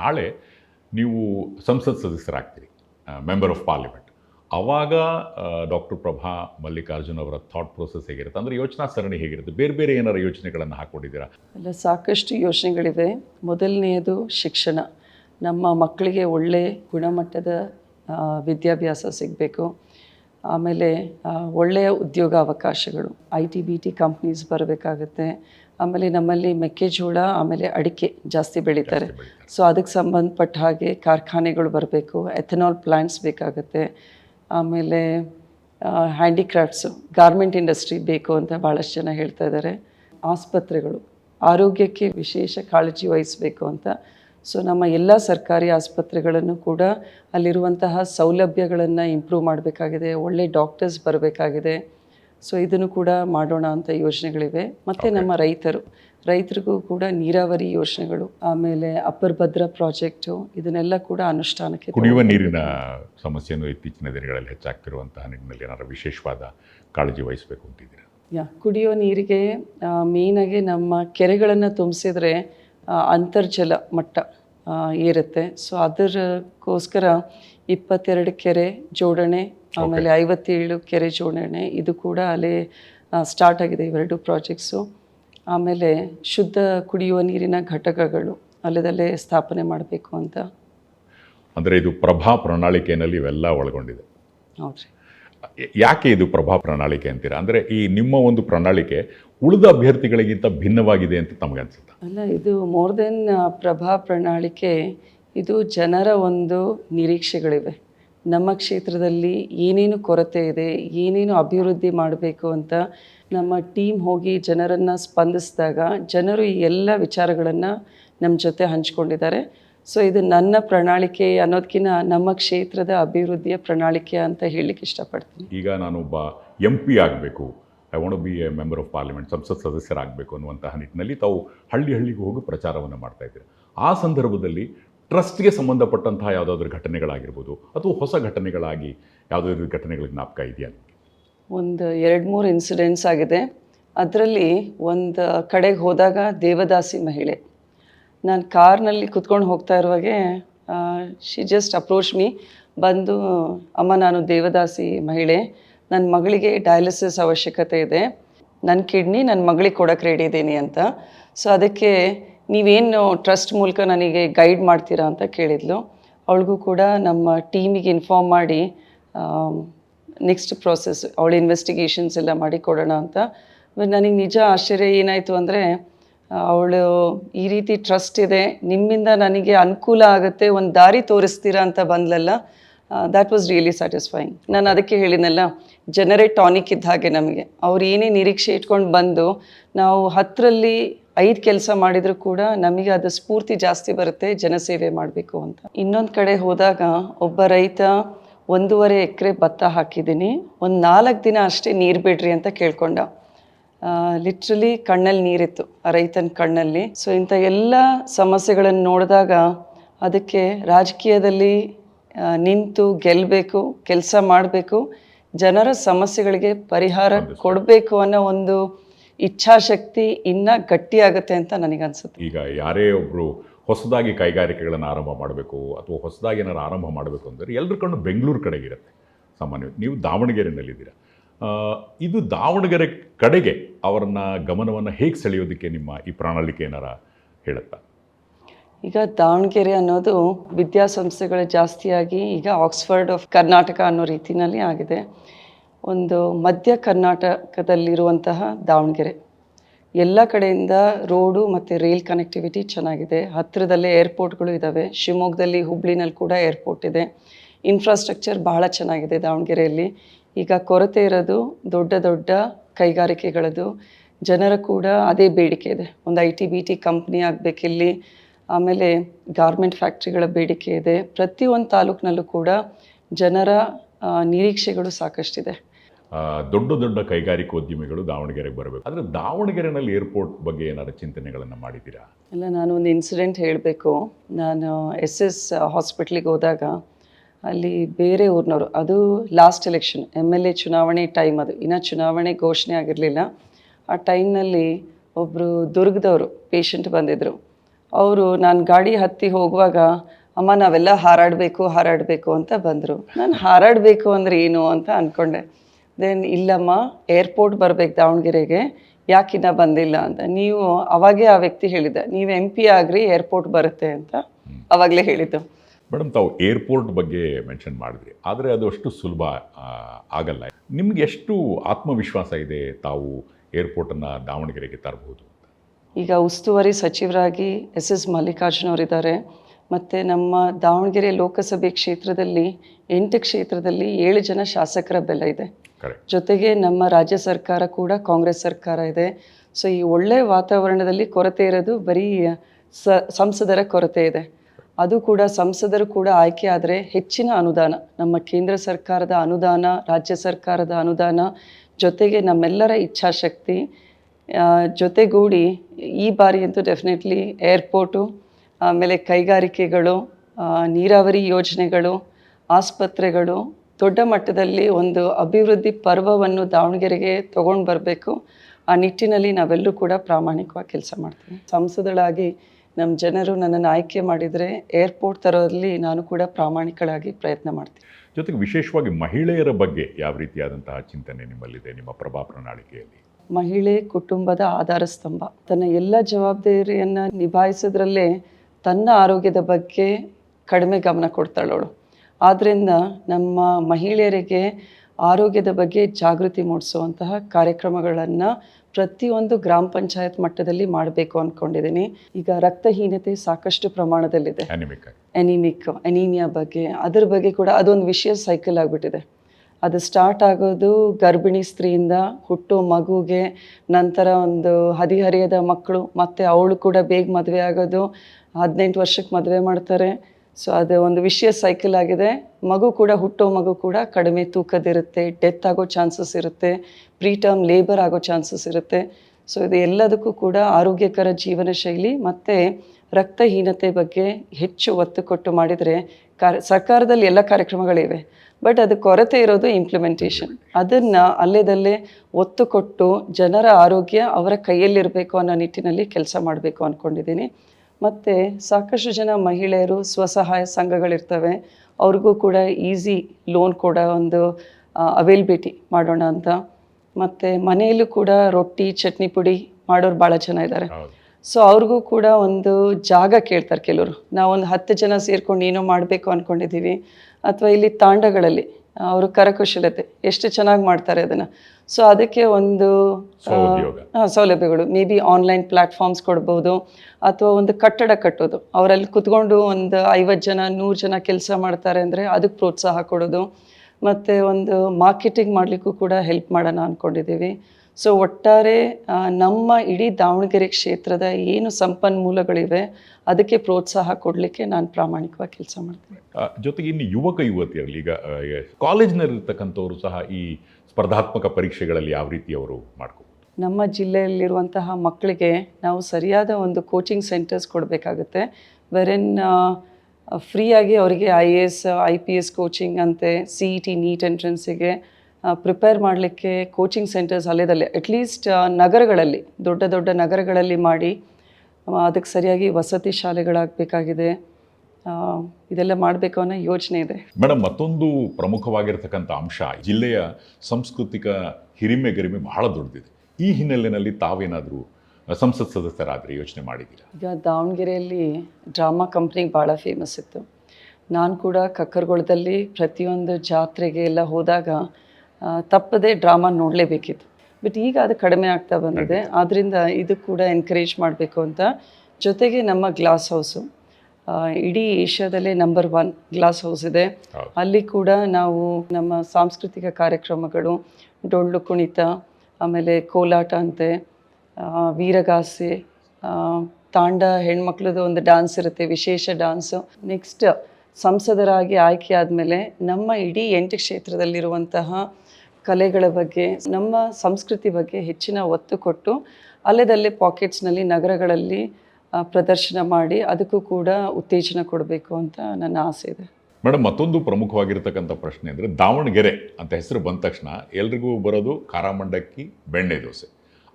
ನಾಳೆ ನೀವು ಸಂಸತ್ ಸದಸ್ಯರಾಗ್ತೀರಿ ಮೆಂಬರ್ ಆಫ್ ಪಾರ್ಲಿಮೆಂಟ್ ಆವಾಗ ಡಾಕ್ಟರ್ ಪ್ರಭಾ ಮಲ್ಲಿಕಾರ್ಜುನ್ ಅವರ ಥಾಟ್ ಪ್ರೋಸೆಸ್ ಹೇಗಿರುತ್ತೆ? ಅಂದರೆ ಯೋಚನಾ ಸರಣಿ ಹೇಗಿರುತ್ತೆ? ಬೇರೆ ಬೇರೆ ಏನಾರು ಯೋಚನೆಗಳನ್ನು ಹಾಕ್ಕೊಂಡಿದ್ದೀರಾ ಅಲ್ಲ, ಸಾಕಷ್ಟು ಯೋಚನೆಗಳಿವೆ. ಮೊದಲನೆಯದು ಶಿಕ್ಷಣ. ನಮ್ಮ ಮಕ್ಕಳಿಗೆ ಒಳ್ಳೆ ಗುಣಮಟ್ಟದ ವಿದ್ಯಾಭ್ಯಾಸ ಸಿಗಬೇಕು. ಆಮೇಲೆ ಒಳ್ಳೆಯ ಉದ್ಯೋಗ ಅವಕಾಶಗಳು I T, B T companies ಬರಬೇಕಾಗತ್ತೆ. ಆಮೇಲೆ ನಮ್ಮಲ್ಲಿ ಮೆಕ್ಕೆಜೋಳ ಆಮೇಲೆ ಅಡಿಕೆ ಜಾಸ್ತಿ ಬೆಳೀತಾರೆ. ಸೊ ಅದಕ್ಕೆ ಸಂಬಂಧಪಟ್ಟ ಹಾಗೆ ಕಾರ್ಖಾನೆಗಳು ಬರಬೇಕು ಎಥೆನಾಲ್ ಪ್ಲ್ಯಾಂಟ್ಸ್ ಬೇಕಾಗುತ್ತೆ ಆಮೇಲೆ ಹ್ಯಾಂಡಿಕ್ರಾಫ್ಟ್ಸು ಗಾರ್ಮೆಂಟ್ ಇಂಡಸ್ಟ್ರಿ ಬೇಕು ಅಂತ ಭಾಳಷ್ಟು ಜನ ಹೇಳ್ತಾ ಇದ್ದಾರೆ. ಆಸ್ಪತ್ರೆಗಳು ಆರೋಗ್ಯಕ್ಕೆ ವಿಶೇಷ ಕಾಳಜಿ ವಹಿಸಬೇಕು ಅಂತ. ಸೊ ನಮ್ಮ ಎಲ್ಲ ಸರ್ಕಾರಿ ಆಸ್ಪತ್ರೆಗಳನ್ನು ಕೂಡ ಅಲ್ಲಿರುವಂತಹ ಸೌಲಭ್ಯಗಳನ್ನು ಇಂಪ್ರೂವ್ ಮಾಡಬೇಕಾಗಿದೆ ಒಳ್ಳೆ ಡಾಕ್ಟರ್ಸ್ ಬರಬೇಕಾಗಿದೆ. ಸೊ ಇದನ್ನು ಕೂಡ ಮಾಡೋಣ ಅಂತ ಯೋಜನೆಗಳಿವೆ ಮತ್ತು ನಮ್ಮ ರೈತರು ರೈತರಿಗೂ ಕೂಡ ನೀರಾವರಿ ಯೋಜನೆಗಳು ಆಮೇಲೆ ಅಪ್ಪರ್ ಭದ್ರ ಪ್ರಾಜೆಕ್ಟು ಇದನ್ನೆಲ್ಲ ಕೂಡ ಅನುಷ್ಠಾನಕ್ಕೆ ಕುಡಿಯುವ ನೀರಿನ ಸಮಸ್ಯೆಯನ್ನು ಇತ್ತೀಚಿನ ದಿನಗಳಲ್ಲಿ ಹೆಚ್ಚಾಗ್ತಿರುವಂತಹ ನಿಟ್ಟಿನಲ್ಲಿ ಏನಾದರೂ ವಿಶೇಷವಾದ ಕಾಳಜಿ ವಹಿಸಬೇಕು ಅಂತಿದ್ದೀರಾ? ಯಾ ಕುಡಿಯೋ ನೀರಿಗೆ ಮೇಯ್ನಾಗಿ ನಮ್ಮ ಕೆರೆಗಳನ್ನು ತುಂಬಿಸಿದರೆ ಅಂತರ್ಜಲ ಮಟ್ಟ ಏರುತ್ತೆ. ಸೊ ಅದಕ್ಕೋಸ್ಕರ ಇಪ್ಪತ್ತೆರಡು ಕೆರೆ ಜೋಡಣೆ ಆಮೇಲೆ ಐವತ್ತೇಳು ಕೆರೆ ಜೋಡಣೆ ಇದು ಕೂಡ ಅಲ್ಲಿ ಸ್ಟಾರ್ಟ್ ಆಗಿದೆ ಇವೆರಡು ಪ್ರಾಜೆಕ್ಟ್ಸು ಆಮೇಲೆ ಶುದ್ಧ ಕುಡಿಯುವ ನೀರಿನ ಘಟಕಗಳು ಅಲ್ಲದಲ್ಲೇ ಸ್ಥಾಪನೆ ಮಾಡಬೇಕು ಅಂತ. ಅಂದರೆ ಇದು ಪ್ರಭಾ ಪ್ರಣಾಳಿಕೆಯಲ್ಲಿ ಇವೆಲ್ಲ ಒಳಗೊಂಡಿದೆ. ಹೌದು ಯಾಕೆ ಇದು ಪ್ರಭಾ ಪ್ರಣಾಳಿಕೆ ಅಂತೀರಾ? ಅಂದರೆ ಈ ನಿಮ್ಮ ಒಂದು ಪ್ರಣಾಳಿಕೆ ಉಳಿದ ಅಭ್ಯರ್ಥಿಗಳಿಗಿಂತ ಭಿನ್ನವಾಗಿದೆ ಅಂತ ತಮಗನ್ಸುತ್ತಾ ಅಲ್ಲ ಇದು ಮೋರ್ ದೆನ್ ಪ್ರಭಾ ಪ್ರಣಾಳಿಕೆ ಇದು ಜನರ ಒಂದು ನಿರೀಕ್ಷೆಗಳಿವೆ. ನಮ್ಮ ಕ್ಷೇತ್ರದಲ್ಲಿ ಏನೇನು ಕೊರತೆ ಇದೆ, ಏನೇನು ಅಭಿವೃದ್ಧಿ ಮಾಡಬೇಕು ಅಂತ ನಮ್ಮ ಟೀಮ್ ಹೋಗಿ ಜನರನ್ನು ಸ್ಪಂದಿಸಿದಾಗ ಜನರು ಈ ಎಲ್ಲ ವಿಚಾರಗಳನ್ನು ನಮ್ಮ ಜೊತೆ ಹಂಚ್ಕೊಂಡಿದ್ದಾರೆ. ಸೊ, ಇದು ನನ್ನ ಪ್ರಣಾಳಿಕೆ ಅನ್ನೋದಕ್ಕಿಂತ ನಮ್ಮ ಕ್ಷೇತ್ರದ ಅಭಿವೃದ್ಧಿಯ ಪ್ರಣಾಳಿಕೆ ಅಂತ ಹೇಳಲಿಕ್ಕೆ ಇಷ್ಟಪಡ್ತೀನಿ. ಈಗ ನಾನೊಬ್ಬ ಎಂ ಪಿ ಆಗಬೇಕು I want be a member of parliament ಸಂಸತ್ ಸದಸ್ಯರಾಗಬೇಕು ಅನ್ನುವಂತಹ ನಿಟ್ಟಿನಲ್ಲಿ ತಾವು ಹಳ್ಳಿ ಹಳ್ಳಿಗೆ ಹೋಗಿ ಪ್ರಚಾರವನ್ನು ಮಾಡ್ತಾ ಇದ್ದೀರಿ. ಆ ಸಂದರ್ಭದಲ್ಲಿ ಟ್ರಸ್ಟ್ಗೆ ಸಂಬಂಧಪಟ್ಟಂತಹ ಯಾವುದಾದ್ರೂ ಘಟನೆಗಳಾಗಿರ್ಬೋದು ಅಥವಾ ಹೊಸ ಘಟನೆಗಳಾಗಿ ಯಾವುದಾದ್ರೂ ಘಟನೆಗಳ ಜ್ಞಾಪಕ ಇದೆಯಾ ಒಂದು ಎರಡು ಮೂರು ಇನ್ಸಿಡೆಂಟ್ಸ್ ಆಗಿದೆ. ಅದರಲ್ಲಿ ಒಂದು ಕಡೆಗೆ ಹೋದಾಗ ದೇವದಾಸಿ ಮಹಿಳೆ. ನಾನು ಕಾರ್ನಲ್ಲಿ ಕುತ್ಕೊಂಡು ಹೋಗ್ತಾ ಇರುವಾಗೆ ಶಿ ಜಸ್ಟ್ ಅಪ್ರೋಚ್ ಮೀ ಬಂದು, ಅಮ್ಮ ನಾನು ದೇವದಾಸಿ ಮಹಿಳೆ. ನನ್ನ ಮಗಳಿಗೆ ಡಯಾಲಿಸಿಸ್ ಅವಶ್ಯಕತೆ ಇದೆ. ನನ್ನ ಕಿಡ್ನಿ ನನ್ನ ಮಗಳಿಗೆ ಕೊಡೋಕ್ಕೆ ರೆಡಿ ಇದ್ದೀನಿ ಅಂತ. ಸೊ ಅದಕ್ಕೆ ನೀವೇನು ಟ್ರಸ್ಟ್ ಮೂಲಕ ನನಗೆ ಗೈಡ್ ಮಾಡ್ತೀರಾ ಅಂತ ಕೇಳಿದ್ಲು. ಅವಳಿಗೂ ಕೂಡ ನಮ್ಮ ಟೀಮಿಗೆ ಇನ್ಫಾರ್ಮ್ ಮಾಡಿ ನೆಕ್ಸ್ಟ್ ಪ್ರೋಸೆಸ್ ಅವಳ ಇನ್ವೆಸ್ಟಿಗೇಷನ್ಸ್ ಎಲ್ಲ ಮಾಡಿ ಕೊಡೋಣ ಅಂತ. ನನಗೆ ನಿಜ ಆಶ್ಚರ್ಯ ಏನಾಯಿತು ಅಂದರೆ, ಅವಳು ಈ ರೀತಿ ಟ್ರಸ್ಟ್ ಇದೆ, ನಿಮ್ಮಿಂದ ನನಗೆ ಅನುಕೂಲ ಆಗುತ್ತೆ, ಒಂದು ದಾರಿ ತೋರಿಸ್ತೀರಾ ಅಂತ ಬಂದ್ಲಲ್ಲ ದ್ಯಾಟ್ ವಾಸ್ ರಿಯಲಿ ಸ್ಯಾಟಿಸ್ಫೈಯಿಂಗ್ ನಾನು ಅದಕ್ಕೆ ಹೇಳಿದ್ನಲ್ಲ, ಜನರೇ ಟಾನಿಕ್ ಇದ್ದ ಹಾಗೆ ನಮಗೆ. ಅವ್ರು ಏನೇ ನಿರೀಕ್ಷೆ ಇಟ್ಕೊಂಡು ಬಂದು, ನಾವು ಹತ್ತರಲ್ಲಿ ಐದು ಕೆಲಸ ಮಾಡಿದರೂ ಕೂಡ ನಮಗೆ ಅದು ಸ್ಫೂರ್ತಿ ಜಾಸ್ತಿ ಬರುತ್ತೆ ಜನಸೇವೆ ಮಾಡಬೇಕು ಅಂತ. ಇನ್ನೊಂದು ಕಡೆ ಹೋದಾಗ ಒಬ್ಬ ರೈತ ಒಂದೂವರೆ ಎಕರೆ ಭತ್ತ ಹಾಕಿದ್ದೀನಿ. ಒಂದು ನಾಲ್ಕು ದಿನ ಅಷ್ಟೇ ನೀರು ಬಿಡ್ರಿ ಅಂತ ಕೇಳ್ಕೊಂಡ. ಲಿಟ್ರಲಿ ಕಣ್ಣಲ್ಲಿ ನೀರಿತ್ತು ಆ ರೈತನ ಕಣ್ಣಲ್ಲಿ. ಸೊ ಇಂಥ ಎಲ್ಲ ಸಮಸ್ಯೆಗಳನ್ನು ನೋಡಿದಾಗ ಅದಕ್ಕೆ ರಾಜಕೀಯದಲ್ಲಿ ನಿಂತು ಗೆಲ್ಲಬೇಕು ಕೆಲಸ ಮಾಡಬೇಕು ಜನರ ಸಮಸ್ಯೆಗಳಿಗೆ ಪರಿಹಾರ ಕೊಡಬೇಕು ಅನ್ನೋ ಒಂದು ಇಚ್ಛಾಶಕ್ತಿ ಇನ್ನೂ ಗಟ್ಟಿಯಾಗುತ್ತೆ ಅಂತ ನನಗನ್ಸುತ್ತೆ. ಈಗ ಯಾರೇ ಒಬ್ಬರು ಹೊಸದಾಗಿ ಕೈಗಾರಿಕೆಗಳನ್ನು ಆರಂಭ ಮಾಡಬೇಕು ಅಥವಾ ಹೊಸದಾಗಿ ಏನಾರು ಆರಂಭ ಮಾಡಬೇಕು ಅಂದರೆ ಎಲ್ಲರ ಕಣ್ಣು ಬೆಂಗಳೂರು ಕಡೆಗಿರುತ್ತೆ ಸಾಮಾನ್ಯವಾಗಿ ನೀವು ದಾವಣಗೆರೆನಲ್ಲಿದ್ದೀರಾ. ಆ, ಇದು ದಾವಣಗೆರೆ ಕಡೆಗೆ ಅವರನ್ನ ಗಮನವನ್ನು ಹೇಗೆ ಸೆಳೆಯೋದಕ್ಕೆ ನಿಮ್ಮ ಈ ಪ್ರಣಾಳಿಕೆ ಏನಾರ ಹೇಳುತ್ತಾ? ಈಗ ದಾವಣಗೆರೆ ಅನ್ನೋದು ವಿದ್ಯಾಸಂಸ್ಥೆಗಳು ಜಾಸ್ತಿಯಾಗಿ ಈಗ ಆಕ್ಸ್ಫರ್ಡ್ ಆಫ್ ಕರ್ನಾಟಕ ಅನ್ನೋ ರೀತಿಯಲ್ಲಿ ಆಗಿದೆ. ಒಂದು ಮಧ್ಯ ಕರ್ನಾಟಕದಲ್ಲಿರುವಂತಹ ದಾವಣಗೆರೆ. ಎಲ್ಲ ಕಡೆಯಿಂದ ರೋಡು ಮತ್ತು ರೈಲ್ ಕನೆಕ್ಟಿವಿಟಿ ಚೆನ್ನಾಗಿದೆ. ಹತ್ತಿರದಲ್ಲೇ ಏರ್ಪೋರ್ಟ್ಗಳು ಇದ್ದಾವೆ ಶಿವಮೊಗ್ಗದಲ್ಲಿ ಹುಬ್ಳಿನಲ್ಲಿ ಕೂಡ ಏರ್ಪೋರ್ಟ್ ಇದೆ. ಇನ್ಫ್ರಾಸ್ಟ್ರಕ್ಚರ್ ಬಹಳ ಚೆನ್ನಾಗಿದೆ ದಾವಣಗೆರೆಯಲ್ಲಿ. ಈಗ ಕೊರತೆ ಇರೋದು ದೊಡ್ಡ ದೊಡ್ಡ ಕೈಗಾರಿಕೆಗಳದ್ದು ಜನರ ಕೂಡ ಅದೇ ಬೇಡಿಕೆ ಇದೆ. ಒಂದು I T B T company ಆಗಬೇಕಿಲ್ಲಿ, ಆಮೇಲೆ ಗಾರ್ಮೆಂಟ್ ಫ್ಯಾಕ್ಟ್ರಿಗಳ ಬೇಡಿಕೆ ಇದೆ. ಪ್ರತಿಯೊಂದು ತಾಲೂಕಿನಲ್ಲೂ ಕೂಡ ಜನರ ನಿರೀಕ್ಷೆಗಳು ಸಾಕಷ್ಟಿದೆ. ದೊಡ್ಡ ದೊಡ್ಡ ಕೈಗಾರಿಕೋದ್ಯಮಿಗಳು ದಾವಣಗೆರೆಗೆ ಬರಬೇಕು. ಆದರೆ ದಾವಣಗೆರೆನಲ್ಲಿ ಏರ್ಪೋರ್ಟ್ ಬಗ್ಗೆ ಏನಾದರೂ ಚಿಂತನೆಗಳನ್ನು ಮಾಡಿದ್ದೀರಾ? ಅಲ್ಲ, ನಾನು ಒಂದು ಇನ್ಸಿಡೆಂಟ್ ಹೇಳಬೇಕು. ನಾನು ಎಸ್ ಎಸ್ ಹಾಸ್ಪಿಟ್ಲಿಗೆ ಹೋದಾಗ ಅಲ್ಲಿ ಬೇರೆ ಊರಿನವರು, ಅದು last election M L A ಚುನಾವಣೆ ಟೈಮ್ ಅದು. ಇನ್ನು ಚುನಾವಣೆ ಘೋಷಣೆ ಆಗಿರಲಿಲ್ಲ. ಆ ಟೈಮ್ನಲ್ಲಿ ಒಬ್ಬರು ದುರ್ಗದವರು ಪೇಷಂಟ್ ಬಂದಿದ್ದರು ಅವರು, ನಾನು ಗಾಡಿ ಹತ್ತಿ ಹೋಗುವಾಗ ಅಮ್ಮ ನಾವೆಲ್ಲ ಹಾರಾಡಬೇಕು ಹಾರಾಡಬೇಕು ಅಂತ ಬಂದರು. ನಾನು ಹಾರಾಡಬೇಕು ಅಂದರೆ ಏನು ಅಂತ ಅಂದ್ಕೊಂಡೆ ದೆನ್ ಇಲ್ಲಮ್ಮ ಏರ್ಪೋರ್ಟ್ ಬರಬೇಕು ದಾವಣಗೆರೆಗೆ. ಯಾಕಿನ್ನ ಬಂದಿಲ್ಲ ಅಂತ. ನೀವು ಅವಾಗೇ ಆ ವ್ಯಕ್ತಿ ಹೇಳಿದ್ದ ನೀವು ಎಂ ಪಿ ಆಗ್ರಿ ಏರ್ಪೋರ್ಟ್ ಬರುತ್ತೆ ಅಂತ ಅವಾಗಲೇ ಹೇಳಿದ್ದು. ಮೇಡಮ್ ತಾವು ಏರ್ಪೋರ್ಟ್ ಬಗ್ಗೆ ಮೆನ್ಷನ್ ಮಾಡಿದ್ರಿ. ಆದರೆ ಅದು ಅಷ್ಟು ಸುಲಭ ಆಗಲ್ಲ. ನಿಮ್ಗೆ ಎಷ್ಟು ಆತ್ಮವಿಶ್ವಾಸ ಇದೆ ತಾವು ಏರ್ಪೋರ್ಟನ್ನು ದಾವಣಗೆರೆಗೆ ತರಬಹುದು? ಈಗ ಉಸ್ತುವಾರಿ ಸಚಿವರಾಗಿ ಎಸ್ ಎಸ್ ಮಲ್ಲಿಕಾರ್ಜುನ್ ಅವರಿದ್ದಾರೆ. ಮತ್ತು ನಮ್ಮ ದಾವಣಗೆರೆ ಲೋಕಸಭೆ ಕ್ಷೇತ್ರದಲ್ಲಿ ಎಂಟು ಕ್ಷೇತ್ರದಲ್ಲಿ ಏಳು ಜನ ಶಾಸಕರ ಬೆಲೆ ಇದೆ. ಜೊತೆಗೆ ನಮ್ಮ ರಾಜ್ಯ ಸರ್ಕಾರ ಕೂಡ ಕಾಂಗ್ರೆಸ್ ಸರ್ಕಾರ ಇದೆ. ಸೊ ಈ ಒಳ್ಳೆ ವಾತಾವರಣದಲ್ಲಿ ಕೊರತೆ ಇರೋದು ಬರೀ ಸಂಸದರ ಕೊರತೆ ಇದೆ. ಅದು ಕೂಡ ಸಂಸದರು ಕೂಡ ಆಯ್ಕೆ ಆದರೆ ಹೆಚ್ಚಿನ ಅನುದಾನ, ನಮ್ಮ ಕೇಂದ್ರ ಸರ್ಕಾರದ ಅನುದಾನ, ರಾಜ್ಯ ಸರ್ಕಾರದ ಅನುದಾನ, ಜೊತೆಗೆ ನಮ್ಮೆಲ್ಲರ ಇಚ್ಛಾಶಕ್ತಿ ಜೊತೆಗೂಡಿ ಈ ಬಾರಿಯಂತೂ ಡೆಫಿನೆಟ್ಲಿ ಏರ್ಪೋರ್ಟು ಆಮೇಲೆ ಕೈಗಾರಿಕೆಗಳು ನೀರಾವರಿ ಯೋಜನೆಗಳು, ಆಸ್ಪತ್ರೆಗಳು ದೊಡ್ಡ ಮಟ್ಟದಲ್ಲಿ ಒಂದು ಅಭಿವೃದ್ಧಿ ಪರ್ವವನ್ನು ದಾವಣಗೆರೆಗೆ ತಗೊಂಡು ಬರಬೇಕು. ಆ ನಿಟ್ಟಿನಲ್ಲಿ ನಾವೆಲ್ಲರೂ ಕೂಡ ಪ್ರಾಮಾಣಿಕವಾಗಿ ಕೆಲಸ ಮಾಡ್ತೀವಿ. ಸಂಸದಳಾಗಿ ನಮ್ಮ ಜನರು ನನ್ನನ್ನು ಆಯ್ಕೆ ಮಾಡಿದರೆ ಏರ್ಪೋರ್ಟ್ ತರೋದ್ರಲ್ಲಿ ನಾನು ಕೂಡ ಪ್ರಾಮಾಣಿಕಳಾಗಿ ಪ್ರಯತ್ನ ಮಾಡ್ತೀನಿ. ಜೊತೆಗೆ ವಿಶೇಷವಾಗಿ ಮಹಿಳೆಯರ ಬಗ್ಗೆ ಯಾವ ರೀತಿಯಾದಂತಹ ಚಿಂತನೆ ನಿಮ್ಮಲ್ಲಿದೆ ನಿಮ್ಮ ಪ್ರಭಾ ಪ್ರಣಾಳಿಕೆಯಲ್ಲಿ? ಮಹಿಳೆ ಕುಟುಂಬದ ಆಧಾರ ಸ್ತಂಭ. ತನ್ನ ಎಲ್ಲ ಜವಾಬ್ದಾರಿಯನ್ನು ನಿಭಾಯಿಸೋದ್ರಲ್ಲೇ ತನ್ನ ಆರೋಗ್ಯದ ಬಗ್ಗೆ ಕಡಿಮೆ ಗಮನ ಕೊಡ್ತಾಳವಳು ಆದ್ದರಿಂದ ನಮ್ಮ ಮಹಿಳೆಯರಿಗೆ ಆರೋಗ್ಯದ ಬಗ್ಗೆ ಜಾಗೃತಿ ಮೂಡಿಸುವಂತಹ ಕಾರ್ಯಕ್ರಮಗಳನ್ನು ಪ್ರತಿಯೊಂದು ಗ್ರಾಮ ಪಂಚಾಯತ್ ಮಟ್ಟದಲ್ಲಿ ಮಾಡಬೇಕು ಅಂದ್ಕೊಂಡಿದ್ದೀನಿ ಈಗ ರಕ್ತಹೀನತೆ ಸಾಕಷ್ಟು ಪ್ರಮಾಣದಲ್ಲಿದೆ. ಎನಿಮಿಕ್ ಅನೀಮಿಯಾ ಬಗ್ಗೆ ಅದ್ರ ಬಗ್ಗೆ ಕೂಡ ಅದೊಂದು ವಿಷಯ ಸೈಕಲ್ ಆಗಿಬಿಟ್ಟಿದೆ. ಅದು ಸ್ಟಾರ್ಟ್ ಆಗೋದು ಗರ್ಭಿಣಿ ಸ್ತ್ರೀಯಿಂದ ಹುಟ್ಟು ಮಗುಗೆ ನಂತರ ಒಂದು ಹದಿಹರಿಯದ ಮಕ್ಕಳು ಮತ್ತು ಅವಳು ಕೂಡ ಬೇಗ ಮದುವೆ ಆಗೋದು ಹದಿನೆಂಟು ವರ್ಷಕ್ಕೆ ಮದುವೆ ಮಾಡ್ತಾರೆ. ಸೊ ಅದು ಒಂದು ವಿಷಯ ಸೈಕಲ್ ಆಗಿದೆ. ಮಗು ಕೂಡ, ಹುಟ್ಟೋ ಮಗು ಕೂಡ ಕಡಿಮೆ ತೂಕದಿರುತ್ತೆ ಡೆತ್ ಆಗೋ ಚಾನ್ಸಸ್ ಇರುತ್ತೆ. ಪ್ರೀ ಟರ್ಮ್ ಲೇಬರ್ ಆಗೋ ಚಾನ್ಸಸ್ ಇರುತ್ತೆ. ಸೊ ಇದು ಎಲ್ಲದಕ್ಕೂ ಕೂಡ ಆರೋಗ್ಯಕರ ಜೀವನ ಶೈಲಿ ಮತ್ತು ರಕ್ತಹೀನತೆ ಬಗ್ಗೆ ಹೆಚ್ಚು ಒತ್ತು ಕೊಟ್ಟು ಮಾಡಿದರೆ ಕಾರ ಸರ್ಕಾರದಲ್ಲಿ ಎಲ್ಲ ಕಾರ್ಯಕ್ರಮಗಳಿವೆ. ಬಟ್ ಅದು ಕೊರತೆ ಇರೋದು ಇಂಪ್ಲಿಮೆಂಟೇಷನ್ ಅದನ್ನು ಅಲ್ಲೇದಲ್ಲೇ ಒತ್ತು ಕೊಟ್ಟು ಜನರ ಆರೋಗ್ಯ ಅವರ ಕೈಯಲ್ಲಿರಬೇಕು ಅನ್ನೋ ನಿಟ್ಟಿನಲ್ಲಿ ಕೆಲಸ ಮಾಡಬೇಕು ಅಂದ್ಕೊಂಡಿದ್ದೀನಿ ಮತ್ತು ಸಾಕಷ್ಟು ಜನ ಮಹಿಳೆಯರು ಸ್ವಸಹಾಯ ಸಂಘಗಳಿರ್ತವೆ. ಅವ್ರಿಗೂ ಕೂಡ ಈಸಿ ಲೋನ್ ಕೂಡ ಒಂದು ಅವೈಲ್ಬಿಟಿ ಮಾಡೋಣ ಅಂತ. ಮತ್ತು ಮನೆಯಲ್ಲೂ ಕೂಡ ರೊಟ್ಟಿ ಚಟ್ನಿ ಪುಡಿ ಮಾಡೋರು ಭಾಳ ಜನ ಇದ್ದಾರೆ ಸೊ ಅವ್ರಿಗೂ ಕೂಡ ಒಂದು ಜಾಗ ಕೇಳ್ತಾರೆ ಕೆಲವರು. ನಾವೊಂದು ಹತ್ತು ಜನ ಸೇರ್ಕೊಂಡು ಏನೋ ಮಾಡಬೇಕು ಅಂದ್ಕೊಂಡಿದ್ದೀವಿ ಅಥವಾ ಇಲ್ಲಿ ತಾಂಡಗಳಲ್ಲಿ ಅವರು ಕರಕುಶಲತೆ ಎಷ್ಟು ಚೆನ್ನಾಗಿ ಮಾಡ್ತಾರೆ ಅದನ್ನು. ಸೊ ಅದಕ್ಕೆ ಒಂದು ಸೌಲಭ್ಯಗಳು. ಮೇ ಬಿ ಆನ್ಲೈನ್ ಪ್ಲಾಟ್ಫಾರ್ಮ್ಸ್ ಕೊಡ್ಬೋದು ಅಥವಾ ಒಂದು ಕಟ್ಟಡ ಕಟ್ಟೋದು. ಅವರಲ್ಲಿ ಕುತ್ಕೊಂಡು ಒಂದು ಐವತ್ತು ಜನ ನೂರು ಜನ ಕೆಲಸ ಮಾಡ್ತಾರೆ ಅಂದರೆ ಅದಕ್ಕೆ ಪ್ರೋತ್ಸಾಹ ಕೊಡೋದು. ಮತ್ತು ಒಂದು ಮಾರ್ಕೆಟಿಂಗ್ ಮಾಡಲಿಕ್ಕೂ ಕೂಡ ಹೆಲ್ಪ್ ಮಾಡೋಣ ಅಂದ್ಕೊಂಡಿದ್ದೀವಿ ಸೊ ಒಟ್ಟಾರೆ ನಮ್ಮ ಇಡೀ ದಾವಣಗೆರೆ ಕ್ಷೇತ್ರದ ಏನು ಸಂಪನ್ಮೂಲಗಳಿವೆ ಅದಕ್ಕೆ ಪ್ರೋತ್ಸಾಹ ಕೊಡಲಿಕ್ಕೆ ನಾನು ಪ್ರಾಮಾಣಿಕವಾಗಿ ಕೆಲಸ ಮಾಡ್ತೀನಿ. ಜೊತೆಗೆ ಇನ್ನು ಯುವಕ ಯುವತಿಯರಲ್ಲಿ ಈಗ ಕಾಲೇಜ್ನಲ್ಲಿರ್ತಕ್ಕಂಥವರು ಸಹ ಈ ಸ್ಪರ್ಧಾತ್ಮಕ ಪರೀಕ್ಷೆಗಳಲ್ಲಿ ಯಾವ ರೀತಿ ಅವರು ಮಾಡ್ಕೋಬೋದು? ನಮ್ಮ ಜಿಲ್ಲೆಯಲ್ಲಿರುವಂತಹ ಮಕ್ಕಳಿಗೆ ನಾವು ಸರಿಯಾದ ಒಂದು ಕೋಚಿಂಗ್ ಸೆಂಟರ್ಸ್ ಕೊಡಬೇಕಾಗುತ್ತೆ. ವೆರೆನ್ ಫ್ರೀಯಾಗಿ ಅವರಿಗೆ I A S I P S coaching ಅಂತೆ ಸಿ ಇ ಟಿ ನೀಟ್ ಎಂಟ್ರೆನ್ಸಿಗೆ ಪ್ರಿಪೇರ್ ಮಾಡಲಿಕ್ಕೆ ಕೋಚಿಂಗ್ ಸೆಂಟರ್ಸ್ ಅಲ್ಲೇದಲ್ಲೇ ಅಟ್ಲೀಸ್ಟ್ ನಗರಗಳಲ್ಲಿ ದೊಡ್ಡ ದೊಡ್ಡ ನಗರಗಳಲ್ಲಿ ಮಾಡಿ ಅದಕ್ಕೆ ಸರಿಯಾಗಿ ವಸತಿ ಶಾಲೆಗಳಾಗಬೇಕಾಗಿದೆ. ಇದೆಲ್ಲ ಮಾಡಬೇಕು ಅನ್ನೋ ಯೋಚನೆ ಇದೆ. ಮೇಡಮ್ ಮತ್ತೊಂದು ಪ್ರಮುಖವಾಗಿರ್ತಕ್ಕಂಥ ಅಂಶ ಜಿಲ್ಲೆಯ ಸಾಂಸ್ಕೃತಿಕ ಹಿರಿಮೆ ಗರಿಮೆ ಬಹಳ ದೊಡ್ಡದಿದೆ. ಈ ಹಿನ್ನೆಲೆಯಲ್ಲಿ ತಾವೇನಾದರೂ ಸಂಸತ್ ಸದಸ್ಯರಾದರೆ ಯೋಚನೆ ಮಾಡಿದ್ದೀರಾ? ಈಗ ದಾವಣಗೆರೆಯಲ್ಲಿ ಡ್ರಾಮಾ ಕಂಪ್ನಿ ಭಾಳ ಫೇಮಸ್ ಇತ್ತು. ನಾನು ಕೂಡ ಕಕ್ಕರಗೊಳದಲ್ಲಿ ಪ್ರತಿಯೊಂದು ಜಾತ್ರೆಗೆ ಎಲ್ಲ ಹೋದಾಗ ತಪ್ಪದೆ ಡ್ರಾಮಾ ನೋಡಲೇಬೇಕಿತ್ತು. ಬಟ್ ಈಗ ಅದು ಕಡಿಮೆ ಆಗ್ತಾ ಬಂದಿದೆ. ಆದ್ದರಿಂದ ಇದು ಕೂಡ ಎನ್ಕರೇಜ್ ಮಾಡಬೇಕು ಅಂತ. ಜೊತೆಗೆ ನಮ್ಮ ಗ್ಲಾಸ್ ಹೌಸು ಇಡೀ ಏಷ್ಯಾದಲ್ಲೇ ನಂಬರ್ ಒನ್ ಗ್ಲಾಸ್ ಹೌಸ್ ಇದೆ. ಅಲ್ಲಿ ಕೂಡ ನಾವು ನಮ್ಮ ಸಾಂಸ್ಕೃತಿಕ ಕಾರ್ಯಕ್ರಮಗಳು ಡೊಳ್ಳು ಕುಣಿತ ಆಮೇಲೆ ಕೋಲಾಟ ಅಂತೆ ವೀರಗಾಸೆ ತಾಂಡ ಹೆಣ್ಮಕ್ಳದ್ದು ಒಂದು ಡಾನ್ಸ್ ಇರುತ್ತೆ ವಿಶೇಷ ಡ್ಯಾನ್ಸು ನೆಕ್ಸ್ಟ್ ಸಂಸದರಾಗಿ ಆಯ್ಕೆಯಾದ ಮೇಲೆ ನಮ್ಮ ಇಡೀ ಎಂಟು ಕ್ಷೇತ್ರದಲ್ಲಿರುವಂತಹ ಕಲೆಗಳ ಬಗ್ಗೆ, ನಮ್ಮ ಸಂಸ್ಕೃತಿ ಬಗ್ಗೆ ಹೆಚ್ಚಿನ ಒತ್ತು ಕೊಟ್ಟು ಅಲ್ಲದಲ್ಲೇ ಪಾಕೆಟ್ಸ್ನಲ್ಲಿ ನಗರಗಳಲ್ಲಿ ಪ್ರದರ್ಶನ ಮಾಡಿ ಅದಕ್ಕೂ ಕೂಡ ಉತ್ತೇಜನ ಕೊಡಬೇಕು ಅಂತ ನನ್ನ ಆಸೆ ಇದೆ. ಮೇಡಮ್, ಮತ್ತೊಂದು ಪ್ರಮುಖವಾಗಿರ್ತಕ್ಕಂಥ ಪ್ರಶ್ನೆ ಅಂದರೆ ದಾವಣಗೆರೆ ಅಂತ ಹೆಸರು ಬಂದ ತಕ್ಷಣ ಎಲ್ರಿಗೂ ಬರೋದು ಖಾರ ಮಂಡಕ್ಕಿ ಬೆಣ್ಣೆ ದೋಸೆ.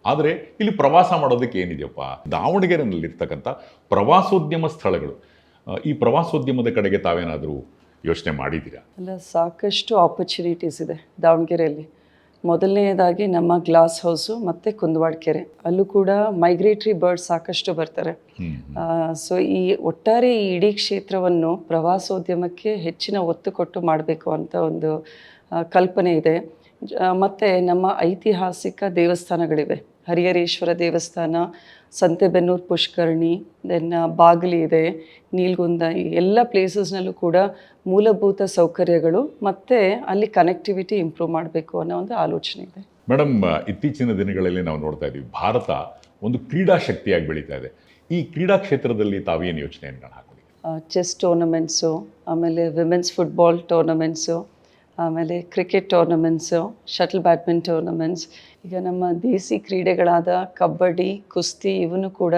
ಆದರೆ ಇಲ್ಲಿ ಪ್ರವಾಸ ಮಾಡೋದಕ್ಕೆ ಏನಿದೆಯಪ್ಪ? ದಾವಣಗೆರೆನಲ್ಲಿರ್ತಕ್ಕಂಥ ಪ್ರವಾಸೋದ್ಯಮ ಸ್ಥಳಗಳು. ಈ ಪ್ರವಾಸೋದ್ಯಮದ ಕಡೆಗೆ ತಾವೇನಾದರೂ ಯೋಚನೆ ಮಾಡಿದ್ದೀರಾ? ಅಲ್ಲ ಸಾಕಷ್ಟು ಆಪರ್ಚುನಿಟೀಸ್ ಇದೆ ದಾವಣಗೆರೆಯಲ್ಲಿ. ಮೊದಲನೆಯದಾಗಿ ನಮ್ಮ ಗ್ಲಾಸ್ ಹೌಸು ಮತ್ತು ಕುಂದವಾಡ ಕೆರೆ ಅಲ್ಲೂ ಕೂಡ ಮೈಗ್ರೇಟ್ರಿ ಬರ್ಡ್ಸ್ ಸಾಕಷ್ಟು ಬರ್ತಾರೆ. ಸೊ ಈ ಒಟ್ಟಾರೆ ಈ ಇಡೀ ಕ್ಷೇತ್ರವನ್ನು ಪ್ರವಾಸೋದ್ಯಮಕ್ಕೆ ಹೆಚ್ಚಿನ ಒತ್ತು ಕೊಟ್ಟು ಮಾಡಬೇಕು ಅಂತ ಒಂದು ಕಲ್ಪನೆ ಇದೆ. ಮತ್ತು ಮತ್ತೆ ನಮ್ಮ ಐತಿಹಾಸಿಕ ದೇವಸ್ಥಾನಗಳಿವೆ. ಹರಿಹರೇಶ್ವರ ದೇವಸ್ಥಾನ ಸಂತೆಬೆನ್ನೂರು ಪುಷ್ಕರ್ಣಿ ದೆನ್ ಬಾಗಿಲಿ ಇದೆ ನೀಲ್ಗುಂದ ಈ ಎಲ್ಲ ಪ್ಲೇಸಸ್ನಲ್ಲೂ ಕೂಡ ಮೂಲಭೂತ ಸೌಕರ್ಯಗಳು ಮತ್ತು ಅಲ್ಲಿ ಕನೆಕ್ಟಿವಿಟಿ ಇಂಪ್ರೂವ್ ಮಾಡಬೇಕು ಅನ್ನೋ ಒಂದು ಆಲೋಚನೆ ಇದೆ. ಮೇಡಮ್ ಇತ್ತೀಚಿನ ದಿನಗಳಲ್ಲಿ ನಾವು ನೋಡ್ತಾ ಇದ್ದೀವಿ ಭಾರತ ಒಂದು ಕ್ರೀಡಾ ಶಕ್ತಿಯಾಗಿ ಬೆಳೀತಾ ಇದೆ. ಈ ಕ್ರೀಡಾ ಕ್ಷೇತ್ರದಲ್ಲಿ ತಾವೇನು ಯೋಚನೆಯನ್ನು ಚೆಸ್ ಟೂರ್ನಮೆಂಟ್ಸು ಆಮೇಲೆ ವಿಮೆನ್ಸ್ ಫುಟ್ಬಾಲ್ ಟೂರ್ನಮೆಂಟ್ಸು ಆಮೇಲೆ cricket tournaments shuttle badminton tournaments ಈಗ ನಮ್ಮ ದೇಸಿ ಕ್ರೀಡೆಗಳಾದ ಕಬಡ್ಡಿ, ಕುಸ್ತಿ ಇವನು ಕೂಡ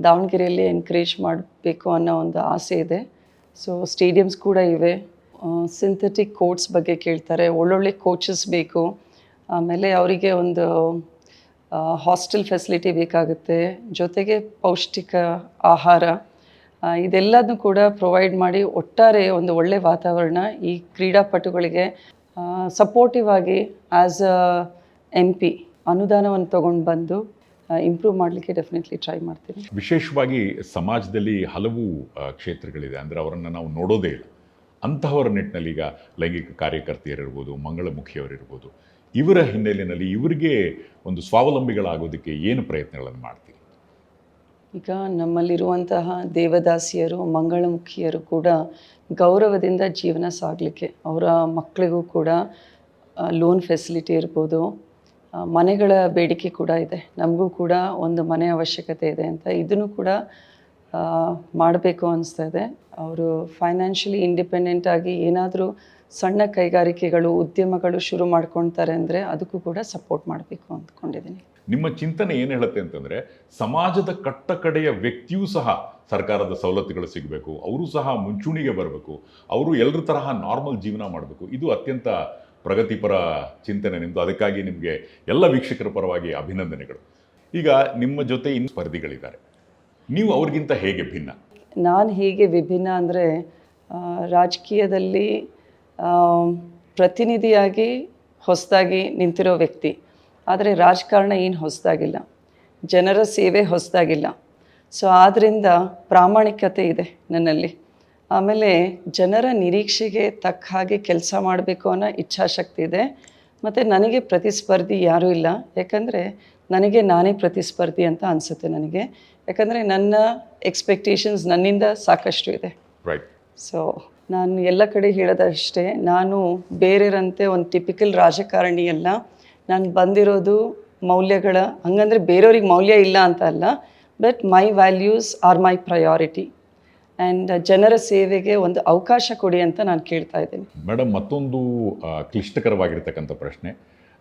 ದಾವಣಗೆರೆಯಲ್ಲಿ ಎನ್ಕರೇಜ್ ಮಾಡಬೇಕು ಅನ್ನೋ ಒಂದು ಆಸೆ ಇದೆ. ಸೊ ಸ್ಟೇಡಿಯಮ್ಸ್ ಕೂಡ ಇವೆ. ಸಿಂಥೆಟಿಕ್ ಕೋರ್ಟ್ಸ್ ಬಗ್ಗೆ ಕೇಳ್ತಾರೆ. ಒಳ್ಳೊಳ್ಳೆ ಕೋಚಸ್ ಬೇಕು. ಆಮೇಲೆ ಅವರಿಗೆ ಒಂದು ಹಾಸ್ಟೆಲ್ ಫೆಸಿಲಿಟಿ ಬೇಕಾಗುತ್ತೆ. ಜೊತೆಗೆ ಪೌಷ್ಟಿಕ ಆಹಾರ. ಇದೆಲ್ಲದನ್ನು ಕೂಡ ಪ್ರೊವೈಡ್ ಮಾಡಿ ಒಟ್ಟಾರೆ ಒಂದು ಒಳ್ಳೆಯ ವಾತಾವರಣ ಈ ಕ್ರೀಡಾಪಟುಗಳಿಗೆ ಸಪೋರ್ಟಿವ್ ಆಗಿ ಆ್ಯಸ್ ಅ ಎಂ ಪಿ ಅನುದಾನವನ್ನು ತೊಗೊಂಡು ಬಂದು ಇಂಪ್ರೂವ್ ಮಾಡಲಿಕ್ಕೆ ಡೆಫಿನೆಟ್ಲಿ ಟ್ರೈ ಮಾಡ್ತೀನಿ. ವಿಶೇಷವಾಗಿ ಸಮಾಜದಲ್ಲಿ ಹಲವು ಕ್ಷೇತ್ರಗಳಿದೆ. ಅಂದರೆ ಅವರನ್ನು ನಾವು ನೋಡೋದೇ ಇಲ್ಲ. ಅಂತಹವರ ನಿಟ್ಟಿನಲ್ಲಿ ಈಗ ಲೈಂಗಿಕ ಕಾರ್ಯಕರ್ತೆಯರಿರ್ಬೋದು ಮಂಗಳಮುಖಿಯವರಿರ್ಬೋದು ಇವರ ಹಿನ್ನೆಲೆಯಲ್ಲಿ ಇವರಿಗೆ ಒಂದು ಸ್ವಾವಲಂಬಿಗಳಾಗೋದಕ್ಕೆ ಏನು ಪ್ರಯತ್ನಗಳನ್ನು ಮಾಡ್ತೀರಿ? ಈಗ ನಮ್ಮಲ್ಲಿರುವಂತಹ ದೇವದಾಸಿಯರು, ಮಂಗಳಮುಖಿಯರು ಕೂಡ ಗೌರವದಿಂದ ಜೀವನ ಸಾಗಲಿಕ್ಕೆ, ಅವರ ಮಕ್ಕಳಿಗೂ ಕೂಡ ಲೋನ್ ಫೆಸಿಲಿಟಿ ಇರ್ಬೋದು ಮನೆಗಳ ಬೇಡಿಕೆ ಕೂಡ ಇದೆ. ನಮಗೂ ಕೂಡ ಒಂದು ಮನೆ ಅವಶ್ಯಕತೆ ಇದೆ ಅಂತ ಇದನ್ನು ಕೂಡ ಮಾಡಬೇಕು ಅನಿಸ್ತಾ ಇದೆ. ಅವರು ಫೈನಾನ್ಷಿಯಲಿ ಇಂಡಿಪೆಂಡೆಂಟ್ ಆಗಿ ಏನಾದರೂ ಸಣ್ಣ ಕೈಗಾರಿಕೆಗಳು ಉದ್ಯಮಗಳು ಶುರು ಮಾಡ್ಕೊಳ್ತಾರೆ ಅಂದರೆ ಅದಕ್ಕೂ ಕೂಡ ಸಪೋರ್ಟ್ ಮಾಡಬೇಕು ಅಂದ್ಕೊಂಡಿದ್ದೀನಿ. ನಿಮ್ಮ ಚಿಂತನೆ ಏನು ಹೇಳುತ್ತೆ ಅಂತಂದರೆ ಸಮಾಜದ ಕಟ್ಟ ಕಡೆಯ ವ್ಯಕ್ತಿಯೂ ಸಹ ಸರ್ಕಾರದ ಸವಲತ್ತುಗಳು ಸಿಗಬೇಕು ಅವರು ಸಹ ಮುಂಚೂಣಿಗೆ ಬರಬೇಕು ಅವರು ಎಲ್ಲರ ತರಹ ನಾರ್ಮಲ್ ಜೀವನ ಮಾಡಬೇಕು. ಇದು ಅತ್ಯಂತ ಪ್ರಗತಿಪರ ಚಿಂತನೆ ನಿಮ್ಮದು ಅದಕ್ಕಾಗಿ ನಿಮಗೆ ಎಲ್ಲ ವೀಕ್ಷಕರ ಪರವಾಗಿ ಅಭಿನಂದನೆಗಳು. ಈಗ ನಿಮ್ಮ ಜೊತೆ ಇನ್ನು ಸ್ಪರ್ಧಿಗಳಿದ್ದಾರೆ. ನೀವು ಅವ್ರಿಗಿಂತ ಹೇಗೆ ಭಿನ್ನ? ನಾನು ಹೇಗೆ ವಿಭಿನ್ನ ಅಂದರೆ ರಾಜಕೀಯದಲ್ಲಿ ಪ್ರತಿನಿಧಿಯಾಗಿ ಹೊಸದಾಗಿ ನಿಂತಿರೋ ವ್ಯಕ್ತಿ. ಆದರೆ ರಾಜಕಾರಣ ಏನು ಹೊಸದಾಗಿಲ್ಲ. ಜನರ ಸೇವೆ ಹೊಸದಾಗಿಲ್ಲ. ಸೊ ಆದ್ದರಿಂದ ಪ್ರಾಮಾಣಿಕತೆ ಇದೆ ನನ್ನಲ್ಲಿ. ಆಮೇಲೆ ಜನರ ನಿರೀಕ್ಷೆಗೆ ತಕ್ಕ ಹಾಗೆ ಕೆಲಸ ಮಾಡಬೇಕು ಅನ್ನೋ ಇಚ್ಛಾಶಕ್ತಿ ಇದೆ. ಮತ್ತು ನನಗೆ ಪ್ರತಿಸ್ಪರ್ಧಿ ಯಾರೂ ಇಲ್ಲ. ಯಾಕಂದರೆ ನನಗೆ ನಾನೇ ಪ್ರತಿಸ್ಪರ್ಧಿ ಅಂತ ಅನಿಸುತ್ತೆ ನನಗೆ. ಯಾಕಂದರೆ ನನ್ನ ಎಕ್ಸ್ಪೆಕ್ಟೇಷನ್ಸ್ ನನ್ನಿಂದ ಸಾಕಷ್ಟು ಇದೆ. ರೈಟ್ ಸೊ ನಾನು ಎಲ್ಲ ಕಡೆ ಹೇಳೋದಷ್ಟೇ, ನಾನು ಬೇರೆಯವರಂತೆ ಒಂದು ಟಿಪಿಕಲ್ ರಾಜಕಾರಣಿ ಅಲ್ಲ ನಾನು ಬಂದಿರೋದು ಮೌಲ್ಯಗಳ, ಹಂಗಂದರೆ ಬೇರೆಯವ್ರಿಗೆ ಮೌಲ್ಯ ಇಲ್ಲ ಅಂತ ಅಲ್ಲ but my values are my priority and ಜನರ ಸೇವೆಗೆ ಒಂದು ಅವಕಾಶ ಕೊಡಿ ಅಂತ ನಾನು ಕೇಳ್ತಾ ಇದ್ದೀನಿ. ಮೇಡಮ್ ಮತ್ತೊಂದು ಕ್ಲಿಷ್ಟಕರವಾಗಿರ್ತಕ್ಕಂಥ ಪ್ರಶ್ನೆ.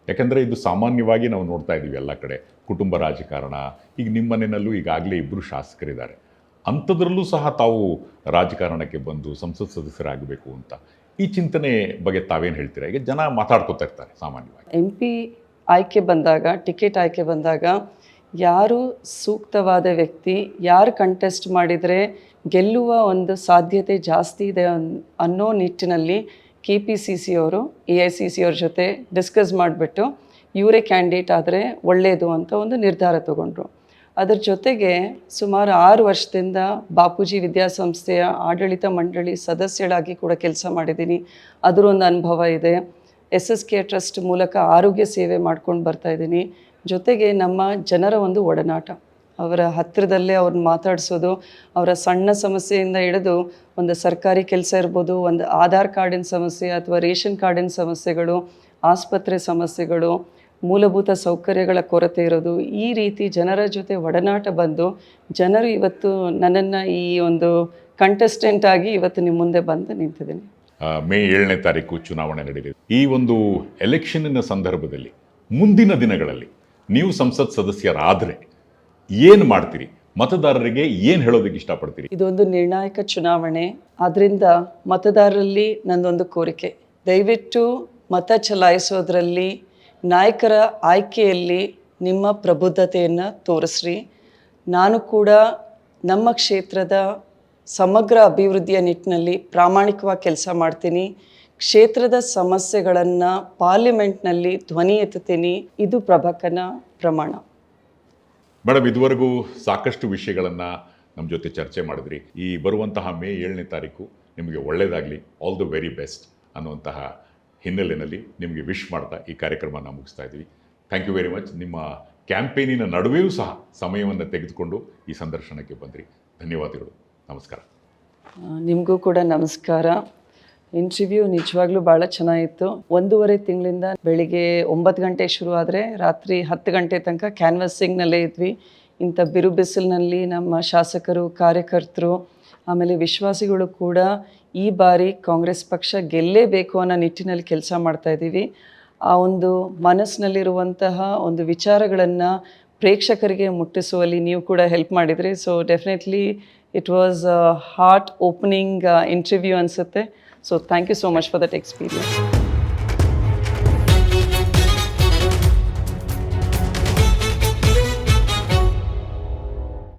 ಯಾಕಂದರೆ ಇದು ಸಾಮಾನ್ಯವಾಗಿ ನಾವು ನೋಡ್ತಾ ಇದ್ದೀವಿ ಎಲ್ಲ ಕಡೆ. ಕುಟುಂಬ ರಾಜಕಾರಣ, ಈಗ ನಿಮ್ಮ ಮನೆಯಲ್ಲೂ ಈಗಾಗಲೇ ಇಬ್ಬರು ಶಾಸಕರಿದ್ದಾರೆ. ಅಂಥದ್ರಲ್ಲೂ ಸಹ ತಾವು ರಾಜಕಾರಣಕ್ಕೆ ಬಂದು ಸಂಸತ್ ಸದಸ್ಯರಾಗಬೇಕು ಅಂತ ಈ ಚಿಂತನೆ ಬಗ್ಗೆ ತಾವೇನು ಹೇಳ್ತೀರಾ? ಈಗ ಜನ ಮಾತಾಡ್ಕೊತಾ ಇರ್ತಾರೆ ಸಾಮಾನ್ಯವಾಗಿ. ಎಂ ಪಿ ಆಯ್ಕೆ ಬಂದಾಗ, ಟಿಕೆಟ್ ಆಯ್ಕೆ ಬಂದಾಗ ಯಾರು ಸೂಕ್ತವಾದ ವ್ಯಕ್ತಿ, ಯಾರು ಕಂಟೆಸ್ಟ್ ಮಾಡಿದರೆ ಗೆಲ್ಲುವ ಒಂದು ಸಾಧ್ಯತೆ ಜಾಸ್ತಿ ಇದೆ ಅನ್- ಅನ್ನೋ ನಿಟ್ಟಿನಲ್ಲಿ ಕೆ ಪಿ ಸಿ ಸಿ ಅವರು, ಎ ಐ ಸಿ ಸಿ ಅವ್ರ ಜೊತೆ ಡಿಸ್ಕಸ್ ಮಾಡಿಬಿಟ್ಟು ಇವರೇ ಕ್ಯಾಂಡಿಡೇಟ್ ಆದರೆ ಒಳ್ಳೆಯದು ಅಂತ ಒಂದು ನಿರ್ಧಾರ ತಗೊಂಡ್ರು. ಅದರ ಜೊತೆಗೆ ಸುಮಾರು ಆರು ವರ್ಷದಿಂದ ಬಾಪೂಜಿ ವಿದ್ಯಾಸಂಸ್ಥೆಯ ಆಡಳಿತ ಮಂಡಳಿ ಸದಸ್ಯಳಾಗಿ ಕೂಡ ಕೆಲಸ ಮಾಡಿದ್ದೀನಿ. ಅದರೊಂದು ಅನುಭವ ಇದೆ. ಎಸ್ ಎಸ್ ಕೆ ಟ್ರಸ್ಟ್ ಮೂಲಕ ಆರೋಗ್ಯ ಸೇವೆ ಮಾಡ್ಕೊಂಡು ಬರ್ತಾ ಇದ್ದೀನಿ. ಜೊತೆಗೆ ನಮ್ಮ ಜನರ ಒಂದು ಒಡನಾಟ. ಅವರ ಹತ್ತಿರದಲ್ಲೇ ಅವ್ರನ್ನ ಮಾತಾಡಿಸೋದು, ಅವರ ಸಣ್ಣ ಸಮಸ್ಯೆಯಿಂದ ಹಿಡಿದು ಒಂದು ಸರ್ಕಾರಿ ಕೆಲಸ ಇರ್ಬೋದು, ಒಂದು ಆಧಾರ್ ಕಾರ್ಡಿನ ಸಮಸ್ಯೆ ಅಥವಾ ರೇಷನ್ ಕಾರ್ಡಿನ ಸಮಸ್ಯೆಗಳು, ಆಸ್ಪತ್ರೆ ಸಮಸ್ಯೆಗಳು ಮೂಲಭೂತ ಸೌಕರ್ಯಗಳ ಕೊರತೆ ಇರೋದು. ಈ ರೀತಿ ಜನರ ಜೊತೆ ಒಡನಾಟ ಬಂದು ಜನರು ಇವತ್ತು ನನ್ನನ್ನು ಈ ಒಂದು ಕಂಟೆಸ್ಟೆಂಟ್ ಆಗಿ ಇವತ್ತು ನಿಮ್ಮ ಮುಂದೆ ಬಂದು ನಿಂತಿದ್ದೀನಿ. ಮೇ ಏಳನೇ ತಾರೀಕು ಚುನಾವಣೆ ನಡೆಯಲಿದೆ ಈ ಒಂದು ಎಲೆಕ್ಷನ್ನಿನ ಸಂದರ್ಭದಲ್ಲಿ ಮುಂದಿನ ದಿನಗಳಲ್ಲಿ ನೀವು ಸಂಸತ್ ಸದಸ್ಯರಾದರೆ ಏನು ಮಾಡ್ತೀರಿ? ಮತದಾರರಿಗೆ ಏನು ಹೇಳೋದಕ್ಕೆ ಇಷ್ಟಪಡ್ತೀರಿ? ಇದೊಂದು ನಿರ್ಣಾಯಕ ಚುನಾವಣೆ. ಆದ್ದರಿಂದ ಮತದಾರರಲ್ಲಿ ನಂದೊಂದು ಕೋರಿಕೆ. ದಯವಿಟ್ಟು ಮತ ಚಲಾಯಿಸೋದ್ರಲ್ಲಿ ನಾಯಕರ ಆಯ್ಕೆಯಲ್ಲಿ ನಿಮ್ಮ ಪ್ರಬುದ್ಧತೆಯನ್ನು ತೋರಿಸ್ರಿ. ನಾನು ಕೂಡ ನಮ್ಮ ಕ್ಷೇತ್ರದ ಸಮಗ್ರ ಅಭಿವೃದ್ಧಿಯ ನಿಟ್ಟಿನಲ್ಲಿ ಪ್ರಾಮಾಣಿಕವಾಗಿ ಕೆಲಸ ಮಾಡ್ತೀನಿ. ಕ್ಷೇತ್ರದ ಸಮಸ್ಯೆಗಳನ್ನು ಪಾರ್ಲಿಮೆಂಟ್ನಲ್ಲಿ ಧ್ವನಿ ಎತ್ತುತ್ತೀನಿ. ಇದು ಪ್ರಭಕನ ಪ್ರಮಾಣ. ಮೇಡಮ್, ಇದುವರೆಗೂ ಸಾಕಷ್ಟು ವಿಷಯಗಳನ್ನು ನಮ್ಮ ಜೊತೆ ಚರ್ಚೆ ಮಾಡಿದ್ರಿ. ಈ ಬರುವಂತಹ ಮೇ ಏಳನೇ ತಾರೀಕು ನಿಮಗೆ ಒಳ್ಳೆಯದಾಗಲಿ ಆಲ್ ದ ವೆರಿ ಬೆಸ್ಟ್ ಅನ್ನುವಂತಹ ಹಿನ್ನೆಲೆಯಲ್ಲಿ ನಿಮಗೆ ವಿಶ್ ಮಾಡ್ತಾ ಈ ಕಾರ್ಯಕ್ರಮನ ಮುಗಿಸ್ತಾ ಇದ್ದೀವಿ. ಥ್ಯಾಂಕ್ ಯು ವೆರಿ ಮಚ್ ನಿಮ್ಮ ಕ್ಯಾಂಪೇನಿನ ನಡುವೆಯೂ ಸಹ ಸಮಯವನ್ನು ತೆಗೆದುಕೊಂಡು ಈ ಸಂದರ್ಶನಕ್ಕೆ ಬಂದಿರಿ. ಧನ್ಯವಾದಗಳು. ನಮಸ್ಕಾರ. ನಿಮಗೂ ಕೂಡ ನಮಸ್ಕಾರ. ಇಂಟರ್ವ್ಯೂ ನಿಜವಾಗ್ಲೂ ಭಾಳ ಚೆನ್ನಾಗಿತ್ತು. ಒಂದೂವರೆ ತಿಂಗಳಿಂದ ಬೆಳಿಗ್ಗೆ ಒಂಬತ್ತು ಗಂಟೆ ಶುರು ಆದರೆ ರಾತ್ರಿ ಹತ್ತು ಗಂಟೆ ತನಕ ಕ್ಯಾನ್ವಸ್ಸಿಂಗ್ನಲ್ಲೇ ಇದ್ವಿ. ಇಂಥ ಬಿರು ಬಿಸಿಲಿನಲ್ಲಿ ನಮ್ಮ ಶಾಸಕರು, ಕಾರ್ಯಕರ್ತರು ಆಮೇಲೆ ವಿಶ್ವಾಸಿಗಳು ಕೂಡ ಈ ಬಾರಿ ಕಾಂಗ್ರೆಸ್ ಪಕ್ಷ ಗೆಲ್ಲೇಬೇಕು ಅನ್ನೋ ನಿಟ್ಟಿನಲ್ಲಿ ಕೆಲಸ ಮಾಡ್ತಾ ಇದ್ದೀವಿ. ಆ ಒಂದು ಮನಸ್ಸಿನಲ್ಲಿರುವಂತಹ ಒಂದು ವಿಚಾರಗಳನ್ನು ಪ್ರೇಕ್ಷಕರಿಗೆ ಮುಟ್ಟಿಸುವಲ್ಲಿ ನೀವು ಕೂಡ ಹೆಲ್ಪ್ ಮಾಡಿದ್ರಿ. So definitely it was heart opening interview ಅನಿಸುತ್ತೆ. So thank you so much for that experience